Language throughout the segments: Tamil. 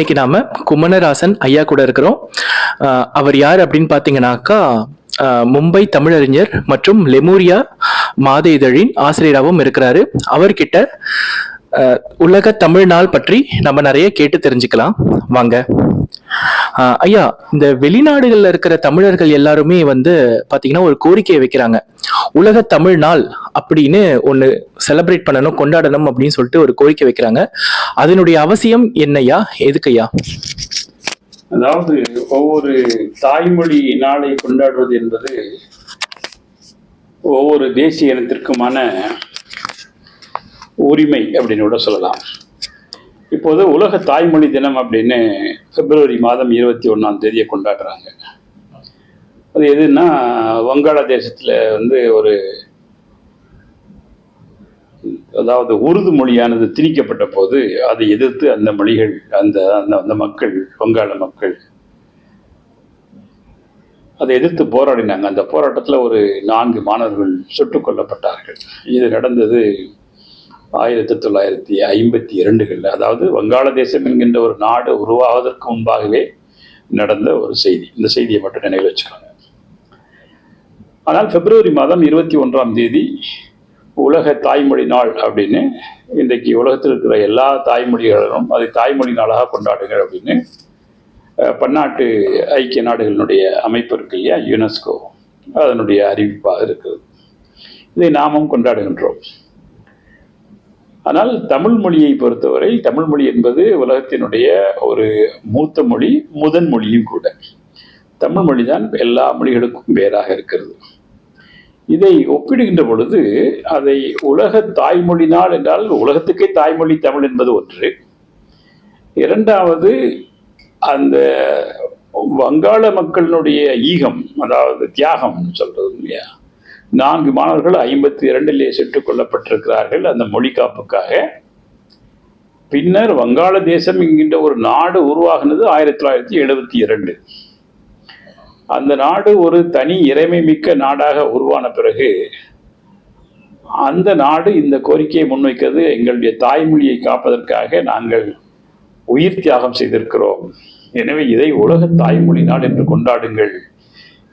இன்னைக்கு நாம குமணராசன் ஐயா கூட இருக்கிறோம். அவர் யார் அப்படின்னு பார்த்தீங்கன்னாக்கா மும்பை தமிழறிஞர் மற்றும் லெமூரியா மாத இதழின் ஆசிரியராகவும் இருக்கிறாரு. அவர்கிட்ட உலக தமிழ் நாள் பற்றி நம்ம நிறைய கேட்டு தெரிஞ்சுக்கலாம். வாங்க. ஐயா இந்த வெளிநாடுகளில் இருக்கிற தமிழர்கள் எல்லாருமே வந்து பார்த்தீங்கன்னா ஒரு கோரிக்கையை வைக்கிறாங்க. உலக தமிழ் நாள் அப்படின்னு ஒன்று செலிப்ரேட் பண்ணணும் கொண்டாடணும் அப்படின்னு சொல்லிட்டு ஒரு கோரிக்கை வைக்கிறாங்க. அதனுடைய அவசியம் என்னையா எதுக்கையா அதாவது ஒவ்வொரு தாய்மொழி நாளை கொண்டாடுவது என்பது ஒவ்வொரு தேசிய இனத்திற்குமான உரிமை அப்படின்னு கூட சொல்லலாம். இப்போது உலக தாய்மொழி தினம் அப்படின்னு பிப்ரவரி மாதம் இருபத்தி ஒன்றாம் தேதியை கொண்டாடுறாங்க. அது எதுன்னா வங்காளதேசத்தில் வந்து ஒரு அதாவது உருது மொழியானது திணிக்கப்பட்ட போது அதை எதிர்த்து அந்த மொழிகள் அந்த அந்த அந்த மக்கள் வங்காள மக்கள் அதை எதிர்த்து போராடினாங்க. அந்த போராட்டத்தில் ஒரு நான்கு மாணவர்கள் சுட்டுக் கொல்லப்பட்டார்கள். இது நடந்தது ஆயிரத்தி தொள்ளாயிரத்தி ஐம்பத்தி இரண்டுகளில் அதாவது வங்காளதேசம் என்கின்ற ஒரு நாடு உருவாவதற்கு முன்பாகவே நடந்த ஒரு செய்தி. இந்த செய்தியை மட்டும் நினைவில் வச்சுக்கோங்க. ஆனால் பிப்ரவரி மாதம் இருபத்தி ஒன்றாம் தேதி உலக தாய்மொழி நாள் அப்படின்னு இன்றைக்கு உலகத்தில் இருக்கிற எல்லா தாய்மொழிகளும் அதை தாய்மொழி நாளாக கொண்டாடுங்கள் அப்படின்னு பன்னாட்டு ஐக்கிய நாடுகளினுடைய அமைப்பு இருக்கு இல்லையா? யுனெஸ்கோ. அதனுடைய அறிவிப்பாக இருக்கிறது. இதை நாமும் கொண்டாடுகின்றோம். ஆனால் தமிழ் மொழியை பொறுத்தவரை தமிழ் மொழி என்பது உலகத்தினுடைய ஒரு மூத்த மொழி முதன் மொழியும் கூட. தமிழ் மொழி தான் எல்லா மொழிகளுக்கும் வேறாக இருக்கிறது. இதை ஒப்பிடுகின்ற பொழுது அதை உலக தாய்மொழி நாள் என்றால் உலகத்துக்கே தாய்மொழி தமிழ் என்பது ஒன்று. இரண்டாவது அந்த வங்காள மக்களினுடைய ஈகம் அதாவது தியாகம் சொல்றது இல்லையா? நான்கு மாணவர்கள் ஐம்பத்தி இரண்டிலே சுட்டுக் கொல்லப்பட்டிருக்கிறார்கள் அந்த மொழி காப்புக்காக. பின்னர் வங்காளதேசம் என்கின்ற ஒரு நாடு உருவாகினது ஆயிரத்தி தொள்ளாயிரத்தி எழுபத்தி இரண்டு. அந்த நாடு ஒரு தனி இறைமை மிக்க நாடாக உருவான பிறகு அந்த நாடு இந்த கோரிக்கையை முன்வைக்கிறது எங்களுடைய தாய்மொழியை காப்பதற்காக நாங்கள் உயிர் தியாகம் செய்திருக்கிறோம். எனவே இதை உலக தாய்மொழி நாள் என்று கொண்டாடுங்கள்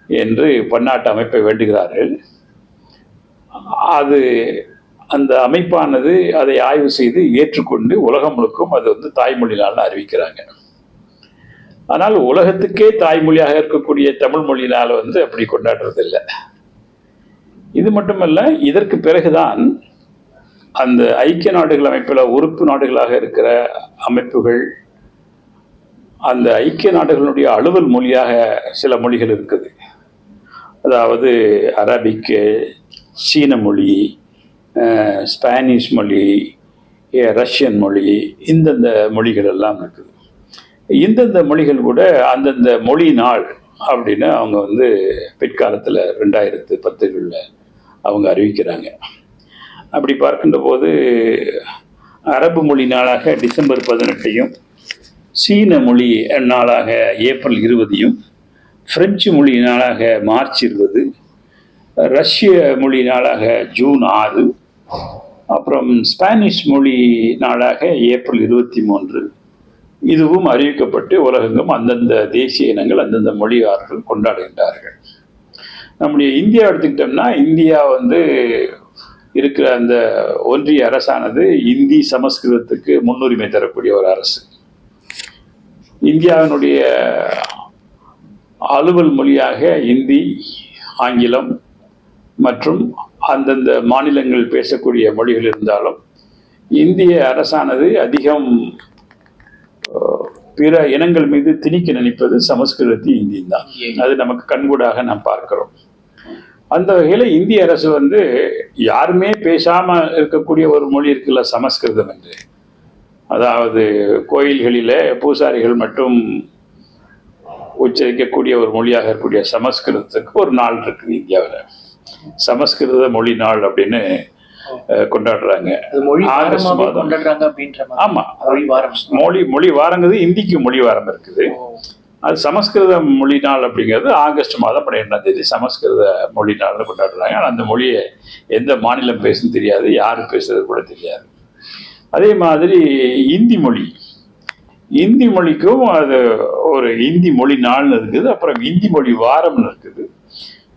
என்று பன்னாட்டு அமைப்பை வேண்டுகிறார்கள். அது அந்த அமைப்பானது அதை ஆய்வு செய்து ஏற்றுக்கொண்டு உலகம் முழுக்கும் அது வந்து தாய்மொழியினால் அறிவிக்கிறாங்க. ஆனால் உலகத்துக்கே தாய்மொழியாக இருக்கக்கூடிய தமிழ் மொழியினால் வந்து அப்படி கொண்டாடுறது இல்லை இது மட்டுமல்ல இதற்கு பிறகுதான் அந்த ஐக்கிய நாடுகள் அமைப்பில் உறுப்பு நாடுகளாக இருக்கிற அமைப்புகள் அந்த ஐக்கிய நாடுகளுடைய அலுவல் மொழியாக சில மொழிகள் இருக்குது. அதாவது அரபிக்கு சீன மொழி ஸ்பானிஷ் மொழி ரஷ்யன் மொழி இந்தந்த மொழிகள் எல்லாம் இருக்குது. இந்தந்த மொழிகள் கூட அந்தந்த மொழி நாள் அப்படின்னு அவங்க வந்து பிற்காலத்தில் ரெண்டாயிரத்து பத்துகளில் அவங்க அறிவிக்கிறாங்க. அப்படி பார்க்கின்ற போது அரபு மொழி நாளாக டிசம்பர் பதினெட்டையும் சீன மொழி நாளாக ஏப்ரல் இருபதையும் பிரெஞ்சு மொழி நாளாக மார்ச் இருபது ரஷ்ய மொழி நாளாக ஜூன் ஆறு அப்புறம் ஸ்பானிஷ் மொழி நாளாக ஏப்ரல் இருபத்தி மூன்று. இதுவும் அறிவிக்கப்பட்டு உலகெங்கும் அந்தந்த தேசிய இனங்கள் அந்தந்த மொழியாளர்கள் கொண்டாடுகின்றார்கள். நம்முடைய இந்தியா எடுத்துக்கிட்டோம்னா இந்தியா வந்து இருக்கிற அந்த ஒன்றிய அரசானது இந்தி சமஸ்கிருதத்துக்கு முன்னுரிமை தரக்கூடிய ஒரு அரசு. இந்தியாவினுடைய அலுவல் மொழியாக இந்தி ஆங்கிலம் மற்றும் அந்தந்த மாநிலங்கள் பேசக்கூடிய மொழிகள் இருந்தாலும் இந்திய அரசானது அதிகம் பிற இனங்கள் மீது திணிக்க நினைப்பது சமஸ்கிருதத்தி இந்தி தான். அது நமக்கு கண்கூடாக நாம் பார்க்கிறோம். அந்த வகையில் இந்திய அரசு வந்து யாருமே பேசாம இருக்கக்கூடிய ஒரு மொழி இருக்குல்ல சமஸ்கிருதம் என்று. அதாவது கோயில்களிலே பூசாரிகள் மட்டும் உச்சரிக்கக்கூடிய ஒரு மொழியாக இருக்கக்கூடிய சமஸ்கிருதத்துக்கு ஒரு நாள் இருக்குது இந்தியாவில். சமஸ்கிருத மொழி நாள் அப்படின்னு கொண்டாடுறாங்க. மொழி ஆகஸ்ட் மாதம். ஆமா. மொழி வாரங்கிறது இந்திக்கு மொழி வாரம் இருக்குது. அது சமஸ்கிருத மொழி நாள் அப்படிங்கிறது ஆகஸ்ட் மாதம் பன்னிரெண்டாம் தேதி சமஸ்கிருத மொழி நாள்னு கொண்டாடுறாங்க. ஆனால் அந்த மொழியை எந்த மாநிலம் பேசுன்னு தெரியாது யார் பேசுறது கூட தெரியாது. அதே மாதிரி இந்தி மொழி. இந்தி மொழிக்கும் அது ஒரு இந்தி மொழி நாள்னு இருக்குது. அப்புறம் இந்தி மொழி வாரம்னு இருக்குது.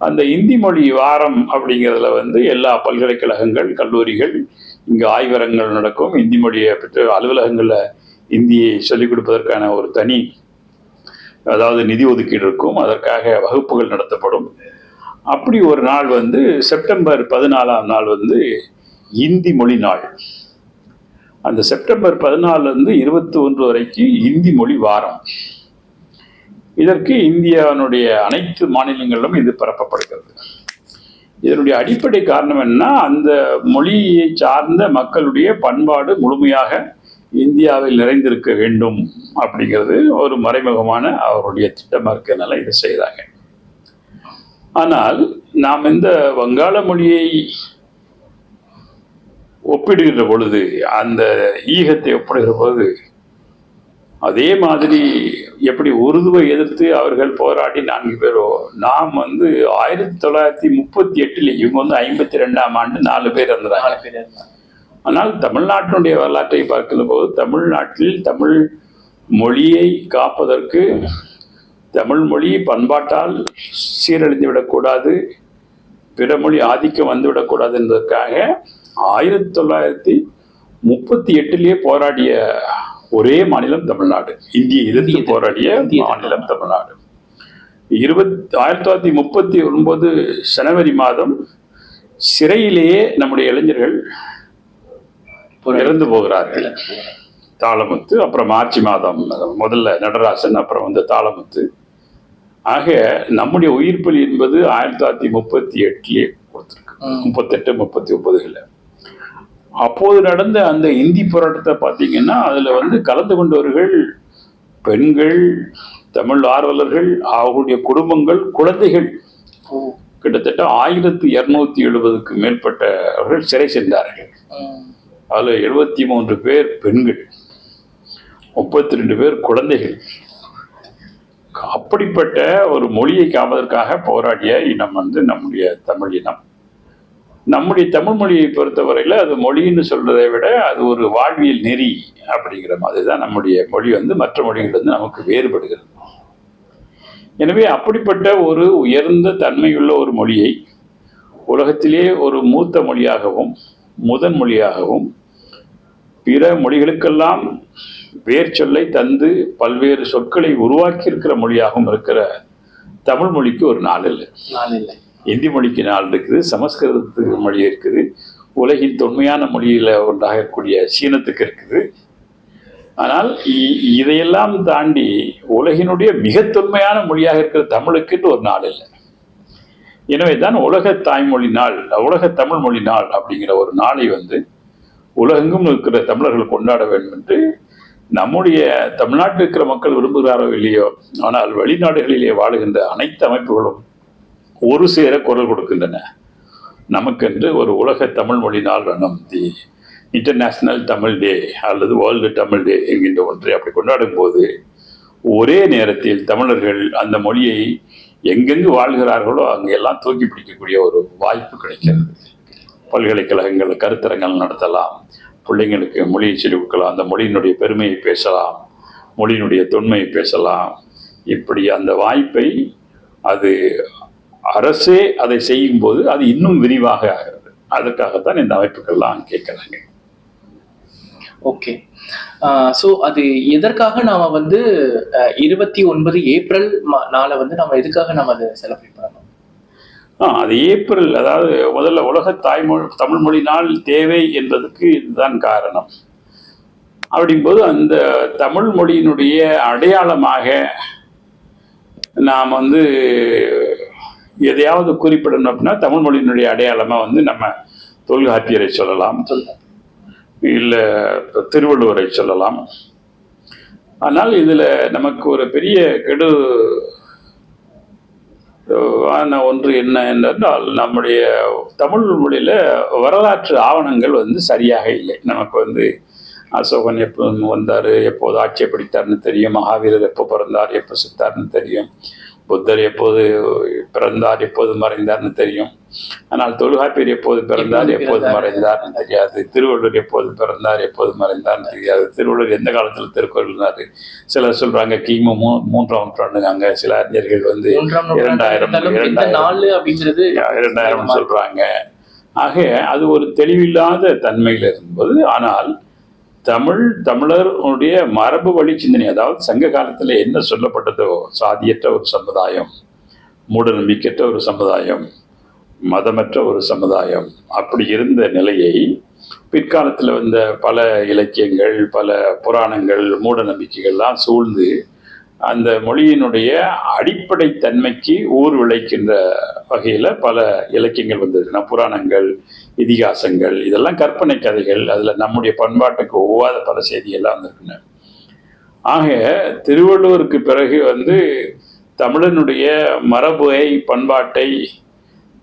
அந்த இந்தி மொழி வாரம் அப்படிங்கிறதுல வந்து எல்லா பல்கலைக்கழகங்கள் கல்லூரிகள் இங்கே ஆய்வரங்கள் நடக்கும். இந்தி மொழியை பற்றி அலுவலகங்களில் இந்தியை சொல்லிக் கொடுப்பதற்கான ஒரு தனி அதாவது நிதி ஒதுக்கீடு இருக்கும். அதற்காக வகுப்புகள் நடத்தப்படும். அப்படி ஒரு நாள் வந்து செப்டம்பர் பதினாலாம் நாள் வந்து இந்தி மொழி நாள். அந்த செப்டம்பர் பதினாலுலேருந்து இருபத்தி ஒன்று வரைக்கும் இந்தி மொழி வாரம். இதற்கு இந்தியாவினுடைய அனைத்து மாநிலங்களிலும் இது பரப்பப்படுகிறது. இதனுடைய அடிப்படை காரணம் என்ன அந்த மொழியை சார்ந்த மக்களுடைய பண்பாடு முழுமையாக இந்தியாவில் நிறைந்திருக்க வேண்டும் அப்படிங்கிறது ஒரு மறைமுகமான அவருடைய திட்டமாக இருக்கிறதுனால இதை செய்கிறாங்க ஆனால் நாம் இந்த வங்காள மொழியை ஒப்பிடுகின்ற பொழுது அந்த ஈகத்தை ஒப்பிடுகிற பொழுது அதே மாதிரி எப்படி உருதுவை எதிர்த்து அவர்கள் போராடி நான்கு பேரோ நாம் வந்து ஆயிரத்தி தொள்ளாயிரத்தி முப்பத்தி எட்டுல இவங்க வந்து ஐம்பத்தி ரெண்டாம் ஆண்டு நாலு பேர் இருந்தாங்க. ஆனால் தமிழ்நாட்டினுடைய வரலாற்றை பார்க்கிற போது தமிழ்நாட்டில் தமிழ் மொழியை காப்பதற்கு தமிழ் மொழி பண்பாட்டால் சீரழிந்து விடக்கூடாது பிற மொழி ஆதிக்கம் வந்துவிடக்கூடாது என்பதற்காக ஆயிரத்தி தொள்ளாயிரத்தி முப்பத்தி எட்டிலேயே போராடிய ஒரே மாநிலம் தமிழ்நாடு. இந்திய எதிர்த்து போராடிய மாநிலம் தமிழ்நாடு. இருபத்தி ஆயிரத்தி தொள்ளாயிரத்தி முப்பத்தி ஒன்பது ஜனவரி மாதம் சிறையிலேயே நம்முடைய இளைஞர்கள் இறந்து போகிறார்கள். தாளமுத்து அப்புறம் மார்ச் மாதம் முதல்ல நடராசன் அப்புறம் வந்து தாளமுத்து. ஆக நம்முடைய உயிர் பலி என்பது ஆயிரத்தி தொள்ளாயிரத்தி முப்பத்தி எட்டுலேயே கொடுத்துருக்கு. முப்பத்தெட்டு முப்பத்தி ஒன்பதுகளில் அப்போது நடந்த அந்த இந்தி போராட்டத்தை பார்த்தீங்கன்னா அதில் வந்து கலந்து கொண்டவர்கள் பெண்கள் தமிழ் ஆர்வலர்கள் அவர்களுடைய குடும்பங்கள் குழந்தைகள். கிட்டத்தட்ட ஆயிரத்தி இரநூத்தி எழுபதுக்கு மேற்பட்டவர்கள் சிறை சென்றார்கள். அதில் எழுபத்தி மூன்று பேர் பெண்கள் முப்பத்தி ரெண்டு பேர் குழந்தைகள். அப்படிப்பட்ட ஒரு மொழியை காப்பதற்காக போராடிய இனம் வந்து நம்முடைய தமிழ் இனம். நம்முடைய தமிழ் மொழியை பொறுத்தவரையில் அது மொழின்னு சொல்றதை விட அது ஒரு வாழ்வியல் நெறி அப்படிங்கிற மாதிரி தான் நம்முடைய மொழி வந்து மற்ற மொழிகளிலிருந்து வந்து நமக்கு வேறுபடுகிறது. எனவே அப்படிப்பட்ட ஒரு உயர்ந்த தன்மையுள்ள ஒரு மொழியை உலகத்திலே ஒரு மூத்த மொழியாகவும் முதன் மொழியாகவும் பிற மொழிகளுக்கெல்லாம் வேர் சொல்லை தந்து பல்வேறு சொற்களை உருவாக்கி இருக்கிற மொழியாகவும் இருக்கிற தமிழ் மொழிக்கு ஒரு நாள் இல்லை நாள் இல்லை இந்தி மொழிக்கு நாள் இருக்குது சமஸ்கிருதத்துக்கு மொழி இருக்குது உலகின் தொன்மையான மொழியில் ஒன்றாக இருக்கக்கூடிய சீனத்துக்கு இருக்குது. ஆனால் இதையெல்லாம் தாண்டி உலகினுடைய மிக தொன்மையான மொழியாக இருக்கிற தமிழுக்குன்னு ஒரு நாள் இல்லை. எனவே தான் உலக தாய்மொழி நாள் உலக தமிழ் மொழி நாள் அப்படிங்கிற ஒரு நாளை வந்து உலகெங்கும் இருக்கிற தமிழர்கள் கொண்டாட வேண்டும் என்று நம்முடைய தமிழ்நாட்டில் இருக்கிற மக்கள் விரும்புகிறாரோ இல்லையோ ஆனால் வெளிநாடுகளிலே வாழுகின்ற அனைத்து அமைப்புகளும் ஒரு சேர குரல் கொடுக்கின்றன. நமக்கென்று ஒரு உலக தமிழ் மொழி நாள் நம் தி இன்டர்நேஷ்னல் தமிழ் டே அல்லது வேர்ல்டு தமிழ் டே என்கின்ற ஒன்றை அப்படி கொண்டாடும் போது ஒரே நேரத்தில் தமிழர்கள் அந்த மொழியை எங்கெங்கு வாழ்கிறார்களோ அங்கெல்லாம் தூக்கி பிடிக்கக்கூடிய ஒரு வாய்ப்பு கிடைக்கிறது. பல்கலைக்கழகங்கள் கருத்தரங்கள் நடத்தலாம். பிள்ளைங்களுக்கு மொழியை சொல்லிக் கொடுக்கலாம் அந்த மொழியினுடைய பெருமையை பேசலாம். மொழியினுடைய தொன்மையை பேசலாம். இப்படி அந்த வாய்ப்பை அது அரசே அதை செய்யும்போது அது இன்னும் விரிவாக ஆகிறது. அதற்காகத்தான் இந்த அமைப்புகள்லாம் கேட்குறாங்க. ஓகே. ஸோ அது எதற்காக நாம வந்து இருபத்தி ஒன்பது ஏப்ரல் நாளை வந்து நம்ம எதுக்காக நம்ம அதை செலிப்ரேட் பண்ணணும்? ஆ அது ஏப்ரல் அதாவது முதல்ல உலக தாய்மொழி தமிழ் மொழி நாள் தேவை என்பதற்கு இதுதான் காரணம். அப்படிங்கும்போது அந்த தமிழ் மொழியினுடைய அடையாளமாக நாம் வந்து எதையாவது குறிப்பிடணும் அப்படின்னா தமிழ் மொழியினுடைய அடையாளமாக வந்து நம்ம தொல்காப்பியரை சொல்லலாம். இல்லை திருவள்ளுவரை சொல்லலாம். ஆனால் இதில் நமக்கு ஒரு பெரிய கெடு ஆன ஒன்று என்ன என்றால் நம்முடைய தமிழ் மொழியில் வரலாற்று ஆவணங்கள் வந்து சரியாக இல்லை. நமக்கு வந்து அசோகன் எப்போ வந்தார் எப்போது ஆட்சியை பிடித்தார்னு தெரியும் மகாவீரர் எப்போ பிறந்தார் எப்போ செத்தார்னு தெரியும். புத்தர் எப்போது பிறந்தார் எப்போது மறைந்தார்னு தெரியும். ஆனால் தொல்காப்பியர் எப்போது பிறந்தார் எப்போது? மறைந்தார்னு தெரியாது. திருவள்ளுவர் எப்போது பிறந்தார் எப்போது மறைந்தார்னு தெரியாது. திருவள்ளுவர் எந்த காலத்தில் திருக்குறள் இருந்தாரு? சிலர் சொல்றாங்க கிமு மூ மூன்றாம் நூற்றாண்டுங்க. சில அறிஞர்கள் வந்து இரண்டாயிரம் இரண்டாயிரம் இரண்டாயிரம் சொல்றாங்க. ஆக அது ஒரு தெளிவில்லாத தன்மையில் இருந்தது. ஆனால் தமிழ் தமிழருடைய மரபு வழி சிந்தனை அதாவது சங்க காலத்தில் என்ன சொல்லப்பட்டதோ சாதியற்ற ஒரு சமுதாயம் மூட நம்பிக்கையற்ற ஒரு சமுதாயம் மதமற்ற ஒரு சமுதாயம் அப்படி இருந்த நிலையை பிற்காலத்தில் வந்த பல இலக்கியங்கள் பல புராணங்கள் மூட நம்பிக்கைகள்லாம் சூழ்ந்து அந்த மொழியினுடைய அடிப்படை தன்மைக்கு ஊர் விளைக்கின்ற வகையில் பல இலக்கியங்கள் வந்தது. புராணங்கள் இதிகாசங்கள் இதெல்லாம் கற்பனை கதைகள் அதில் நம்முடைய பண்பாட்டுக்கு ஒவ்வாத பல செய்திகள்லாம் வந்திருக்குன்னு ஆக திருவள்ளுவருக்கு பிறகு வந்து தமிழனுடைய மரபுகை பண்பாட்டை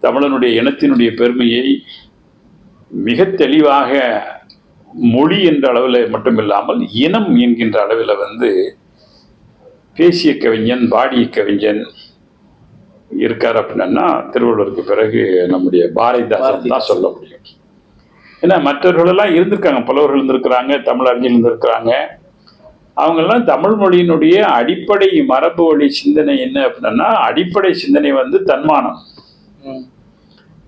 தமிழனுடைய இனத்தினுடைய பெருமையை மிக தெளிவாக மொழி என்ற அளவில் மட்டுமில்லாமல் இனம் என்கின்ற அளவில் வந்து பேசிய கவிஞன் பாடிய கவிஞன் இருக்கார் அப்படின்னா திருவள்ளுவருக்கு பிறகு நம்முடைய பாரதிதாசன் தான் சொல்ல முடியும். ஏன்னா மற்றவர்களெல்லாம் இருந்திருக்காங்க. புலவர்கள் இருந்திருக்கிறாங்க தமிழறிஞர்கள் இருந்திருக்கிறாங்க. அவங்கெல்லாம் தமிழ் மொழியினுடைய அடிப்படை மரபு வழி சிந்தனை என்ன அப்படின்னா அடிப்படை சிந்தனை வந்து தன்மானம்.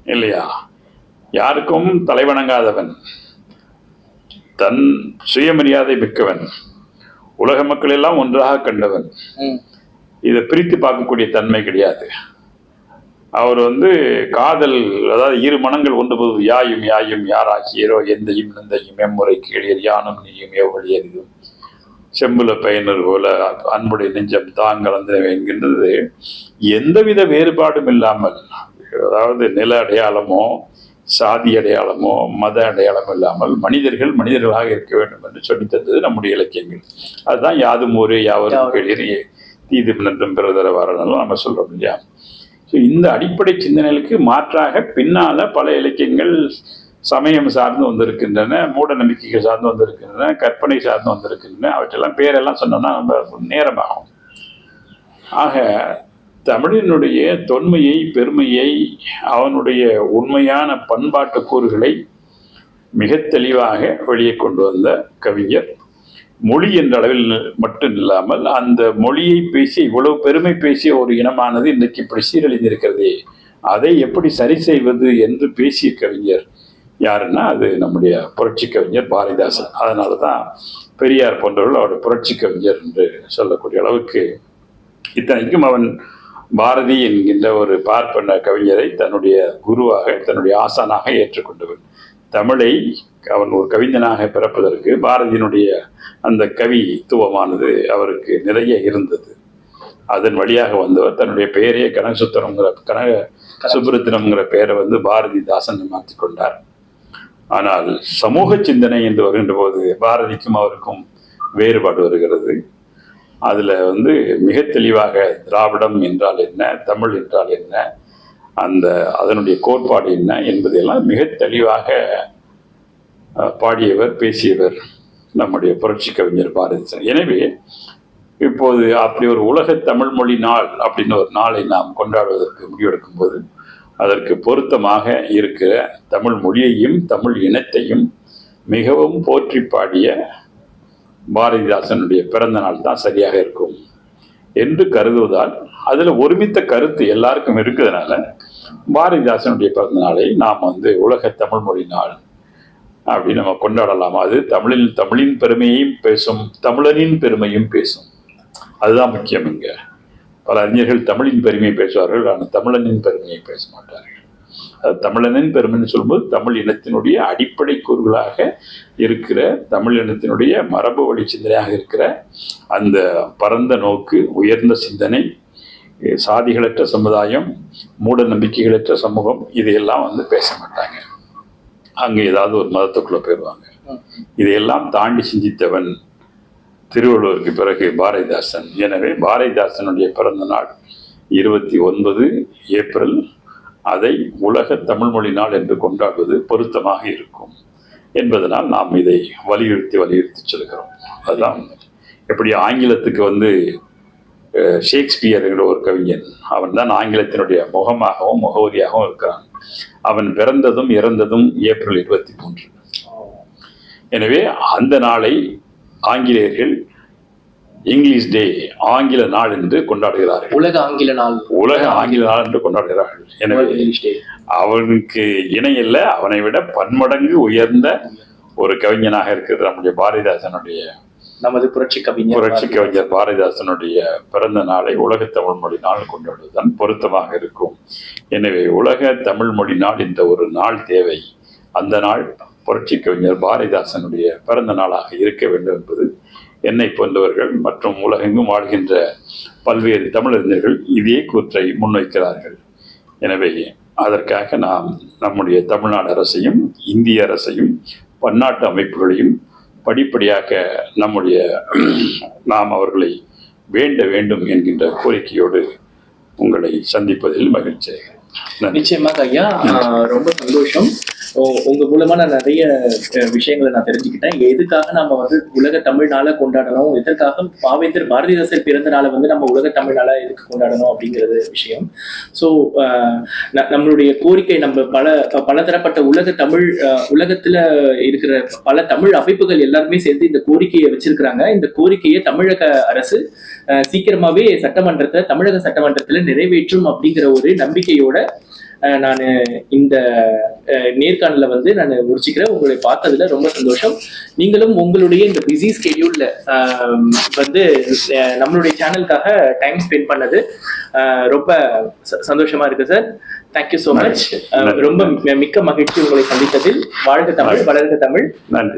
இல்லையா? யாருக்கும் தலைவணங்காதவன். தன் சுயமரியாதை மிக்கவன். உலக மக்கள் எல்லாம் ஒன்றாக கண்டவன். இதை பிரித்து பார்க்கக்கூடிய தன்மை கிடையாது. அவர் வந்து காதல் அதாவது இரு மனங்கள் ஒன்று போது யாயும் யாயும் யாராகியரோ எந்தையும் நந்தையும் எம்முறை கீழியர் யானும் நீயும் எவ்வளி அறிதும் செம்புல பயனர் போல அன்புடைய நெஞ்சம் தான் கலந்த என்கின்றது எந்தவித வேறுபாடும் இல்லாமல் அதாவது நில அடையாளமோ சாதி அடையாளமோ மத அடையாளம் இல்லாமல் மனிதர்கள் மனிதர்களாக இருக்க வேண்டும் என்று சொல்லித் தந்தது நம்முடைய இலக்கியங்கள். அதுதான் யாதும் ஊரே யாவரும் யாவரும். தீது நன்றும் பிறதர வரணும் நம்ம சொல்றோம் இல்லையா? ஸோ இந்த அடிப்படை சிந்தனைகளுக்கு மாற்றாக பின்னால் பல இலக்கியங்கள் சமயம் சார்ந்து வந்திருக்கின்றன மூட நம்பிக்கைகள் சார்ந்து வந்திருக்கின்றன கற்பனை சார்ந்து வந்திருக்கின்றன. அவற்றெல்லாம் பேரெல்லாம் சொன்னோம்னா நம்ம நேரமாகும். ஆக தமிழினுடைய தொன்மையை பெருமையை அவனுடைய உண்மையான பண்பாட்டு கூறுகளை மிக தெளிவாக வெளியே கொண்டு வந்த கவிஞர் மொழி என்ற அளவில் மட்டும் இல்லாமல் அந்த மொழியை பேசி இவ்வளவு பெருமை பேசிய ஒரு இனமானது இன்றைக்கு இப்படி சீரழிந்திருக்கிறதே. அதை எப்படி சரி செய்வது என்று பேசிய கவிஞர் யாருன்னா அது நம்முடைய புரட்சி கவிஞர் பாரதிதாசன். அதனால தான் பெரியார் போன்றவர்கள் அவருடைய புரட்சி கவிஞர் என்று சொல்லக்கூடிய அளவுக்கு இத்தனைக்கும் அவன் பாரதி என்கின்ற ஒரு பார்ப்பன கவிஞரை தன்னுடைய குருவாக தன்னுடைய ஆசானாக ஏற்றுக்கொண்டவன். தமிழை அவன் ஒரு கவிஞனாக பிறப்பதற்கு பாரதியினுடைய அந்த கவித்துவமானது அவருக்கு நிறைய இருந்தது. அதன் வழியாக வந்தவர் தன்னுடைய பெயரே கனகசுத்தரம்ங்கிற கனக சுப்ரத்தினம்ங்கிற பெயரை வந்து பாரதிதாசன் மாற்றி கொண்டார். ஆனால் சமூக சிந்தனை என்று வருகின்ற போது பாரதிக்கும் அவருக்கும் வேறுபாடு வருகிறது. அதில் வந்து மிக தெளிவாக திராவிடம் என்றால் என்ன தமிழ் என்றால் என்ன அந்த அதனுடைய கோட்பாடு என்ன என்பதையெல்லாம் மிக தெளிவாக பாடியவர் பேசியவர் நம்முடைய புரட்சி கவிஞர் பாரதிதாசன் எனவே இப்போது அப்படி ஒரு உலக தமிழ் மொழி நாள் அப்படின்னு ஒரு நாளை நாம் கொண்டாடுவதற்கு முடிவெடுக்கும் போது அதற்கு பொருத்தமாக இருக்கிற தமிழ் மொழியையும் தமிழ் இனத்தையும் மிகவும் போற்றி பாடிய பாரதிதாசனுடைய பிறந்த நாள் தான் சரியாக இருக்கும் என்று கருதுவதால் அதில் ஒருமித்த கருத்து எல்லாருக்கும் இருக்கிறதுனால பாரதிதாசனுடைய பிறந்த நாளை நாம் வந்து உலக தமிழ் மொழி நாள் அப்படின்னு நம்ம கொண்டாடலாம். அது தமிழில் தமிழின் பெருமையையும் பேசும் தமிழனின் பெருமையும் பேசும். அதுதான் முக்கியம் இங்கே. பல அறிஞர்கள் தமிழின் பெருமையை பேசுவார்கள் ஆனால் தமிழனின் பெருமையை பேச மாட்டார்கள். அது தமிழனின் பெருமைன்னு சொல்லும்போது தமிழ் இனத்தினுடைய அடிப்படை கூறுகளாக இருக்கிற தமிழ் இனத்தினுடைய மரபு வழி சிந்தனையாக இருக்கிற அந்த பரந்த நோக்கு உயர்ந்த சிந்தனை சாதிகளற்ற சமுதாயம் மூட நம்பிக்கைகளற்ற சமூகம் இதையெல்லாம் வந்து பேச மாட்டாங்க. அங்கே ஏதாவது ஒரு மதத்துக்குள்ளே போயிடுவாங்க. இதையெல்லாம் தாண்டி சிந்தித்தவன் திருவள்ளுவருக்கு பிறகு பாரதிதாசன். எனவே பாரதிதாசனுடைய பிறந்த நாள் இருபத்தி ஒன்பது ஏப்ரல். அதை உலக தமிழ் மொழி நாள் என்று கொண்டாடுவது பொருத்தமாக இருக்கும் என்பதனால் நாம் இதை வலியுறுத்தி வலியுறுத்தி சொல்கிறோம். அதுதான் எப்படி ஆங்கிலத்துக்கு வந்து ஷேக்ஸ்பியர் என்கிற ஒரு கவிஞன் அவன் தான் ஆங்கிலத்தினுடைய முகமாகவும் முகவரியாகவும் இருக்கிறான். அவன் பிறந்ததும் இறந்ததும் ஏப்ரல் இருபத்தி மூன்று. எனவே அந்த நாளை ஆங்கிலேயர்கள் இங்கிலீஷ் டே ஆங்கில நாள் என்று கொண்டாடுகிறார்கள். உலக ஆங்கில நாள். உலக ஆங்கில நாள் என்று கொண்டாடுகிறார்கள். எனவே அவனுக்கு இணையில்ல அவனை விட பன்மடங்கு உயர்ந்த ஒரு கவிஞனாக இருக்கிறது நம்முடைய பாரதிதாசனுடைய நமது புரட்சி கவிஞர் புரட்சி கவிஞர் பாரதிதாசனுடைய பிறந்த நாளை உலக தமிழ் மொழி நாள் கொண்டாடுவதுதான் பொருத்தமாக இருக்கும். எனவே உலக தமிழ் மொழி நாள் இந்த ஒரு நாள் தேவை. அந்த நாள் புரட்சி கவிஞர் பாரதிதாசனுடைய பிறந்த நாளாக இருக்க வேண்டும் என்பது என்னை போன்றவர்கள் மற்றும் உலகெங்கும் வாழ்கின்ற பல்வேறு தமிழறிஞர்கள் இதே கூற்றை முன்வைக்கிறார்கள். எனவே அதற்காக நாம் நம்முடைய தமிழ்நாடு அரசையும் இந்திய அரசையும் பன்னாட்டு அமைப்புகளையும் படிப்படியாக நம்முடைய நாம் அவர்களை வேண்ட வேண்டும் என்கின்ற கோரிக்கையோடு உங்களை சந்திப்பதில் மகிழ்ச்சி. நிச்சயமாக ஐயா ரொம்ப சந்தோஷம். ஸோ உங்க மூலமா நான் நிறைய விஷயங்களை நான் தெரிஞ்சுக்கிட்டேன். எதுக்காக நம்ம வந்து உலக தமிழ் நாளை கொண்டாடணும் எதற்காக பாவேந்தர் பாரதிதாசன் பிறந்த நாளை வந்து நம்ம உலக தமிழ் நாளா எதுக்கு கொண்டாடணும் அப்படிங்கிறது விஷயம். ஸோ நம்மளுடைய கோரிக்கை நம்ம பல பலதரப்பட்ட உலக தமிழ் உலகத்துல இருக்கிற பல தமிழ் அமைப்புகள் எல்லாருமே சேர்ந்து இந்த கோரிக்கையை வச்சிருக்கிறாங்க. இந்த கோரிக்கையை தமிழக அரசு சீக்கிரமாவே சட்டமன்றத்தை தமிழக சட்டமன்றத்துல நிறைவேற்றும் அப்படிங்கிற ஒரு நம்பிக்கையோட நான் இந்த நேர்காணல வந்து நான் முடிச்சுக்கிறேன். உங்களை பார்த்ததுல ரொம்ப சந்தோஷம். நீங்களும் உங்களுடைய இந்த பிஸி ஸ்கெடியூல்ல வந்து நம்மளுடைய சேனலுக்காக டைம் ஸ்பெண்ட் பண்ணது ரொம்ப சந்தோஷமா இருக்கு சார் தேங்க்யூ ஸோ மச். ரொம்ப மிக்க மகிழ்ச்சி உங்களை சந்தித்ததில். வாழ்க தமிழ் வளர்க தமிழ். நன்றி.